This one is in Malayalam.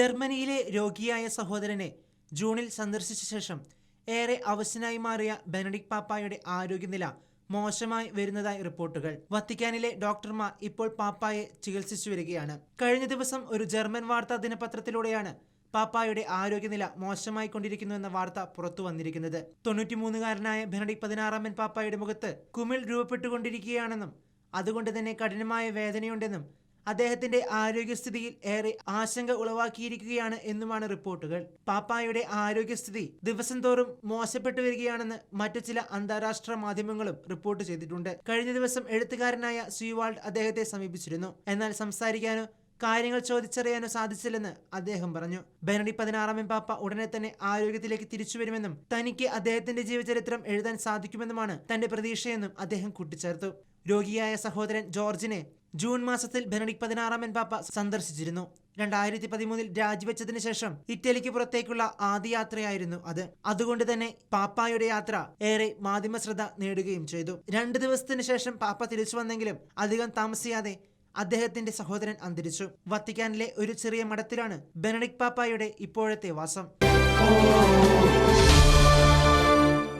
ജർമ്മനിയിലെ രോഗിയായ സഹോദരനെ ജൂണിൽ സന്ദർശിച്ച ശേഷം ഏറെ അവശനായി മാറിയ ബെനഡിക് പാപ്പായുടെ ആരോഗ്യനില മോശമായി വരുന്നതായി റിപ്പോർട്ടുകൾ. വത്തിക്കാനിലെ ഡോക്ടർമാർ ഇപ്പോൾ പാപ്പായെ ചികിത്സിച്ചു വരികയാണ്. കഴിഞ്ഞ ദിവസം ഒരു ജർമ്മൻ വാർത്താ ദിനപത്രത്തിലൂടെയാണ് പാപ്പായുടെ ആരോഗ്യനില മോശമായി കൊണ്ടിരിക്കുന്നു എന്ന വാർത്ത പുറത്തു വന്നിരിക്കുന്നത്. തൊണ്ണൂറ്റിമൂന്നുകാരനായ ബെനഡിക് പതിനാറാമൻ പാപ്പായുടെ മുഖത്ത് കുമിൾ രൂപപ്പെട്ടുകൊണ്ടിരിക്കുകയാണെന്നും അതുകൊണ്ട് തന്നെ കഠിനമായ വേദനയുണ്ടെന്നും അദ്ദേഹത്തിന്റെ ആരോഗ്യസ്ഥിതിയിൽ ഏറെ ആശങ്ക ഉളവാക്കിയിരിക്കുകയാണ് എന്നുമാണ് റിപ്പോർട്ടുകൾ. പാപ്പായുടെ ആരോഗ്യസ്ഥിതി ദിവസം തോറും മോശപ്പെട്ടു വരികയാണെന്ന് മറ്റു ചില അന്താരാഷ്ട്ര മാധ്യമങ്ങളും റിപ്പോർട്ട് ചെയ്തിട്ടുണ്ട്. കഴിഞ്ഞ ദിവസം എഴുത്തുകാരനായ സ്വീവാൾഡ് അദ്ദേഹത്തെ സമീപിച്ചിരുന്നു. എന്നാൽ സംസാരിക്കാനോ കാര്യങ്ങൾ ചോദിച്ചറിയാനോ സാധിച്ചില്ലെന്ന് അദ്ദേഹം പറഞ്ഞു. ബെനഡി പതിനാറാമൻ പാപ്പ ഉടനെ തന്നെ ആരോഗ്യത്തിലേക്ക് തിരിച്ചു വരുമെന്നും തനിക്ക് അദ്ദേഹത്തിന്റെ ജീവചരിത്രം എഴുതാൻ സാധിക്കുമെന്നുമാണ് തന്റെ പ്രതീക്ഷയെന്നും അദ്ദേഹം കൂട്ടിച്ചേർത്തു. രോഗിയായ സഹോദരൻ ജോർജിനെ ജൂൺ മാസത്തിൽ ബെനഡിക് പതിനാറാമൻ പാപ്പ സന്ദർശിച്ചിരുന്നു. രണ്ടായിരത്തി പതിമൂന്നിൽ രാജിവെച്ചതിന് ശേഷം ഇറ്റലിക്ക് പുറത്തേക്കുള്ള ആദ്യ യാത്രയായിരുന്നു അത്. അതുകൊണ്ട് തന്നെ പാപ്പായുടെ യാത്ര ഏറെ മാധ്യമ ശ്രദ്ധ നേടുകയും ചെയ്തു. രണ്ട് ദിവസത്തിന് ശേഷം പാപ്പ തിരിച്ചു വന്നെങ്കിലും അധികം താമസിയാതെ അദ്ദേഹത്തിന്റെ സഹോദരൻ അന്തരിച്ചു. വത്തിക്കാനിലെ ഒരു ചെറിയ മഠത്തിലാണ് ബെനഡിക് പാപ്പായുടെ ഇപ്പോഴത്തെ വാസം.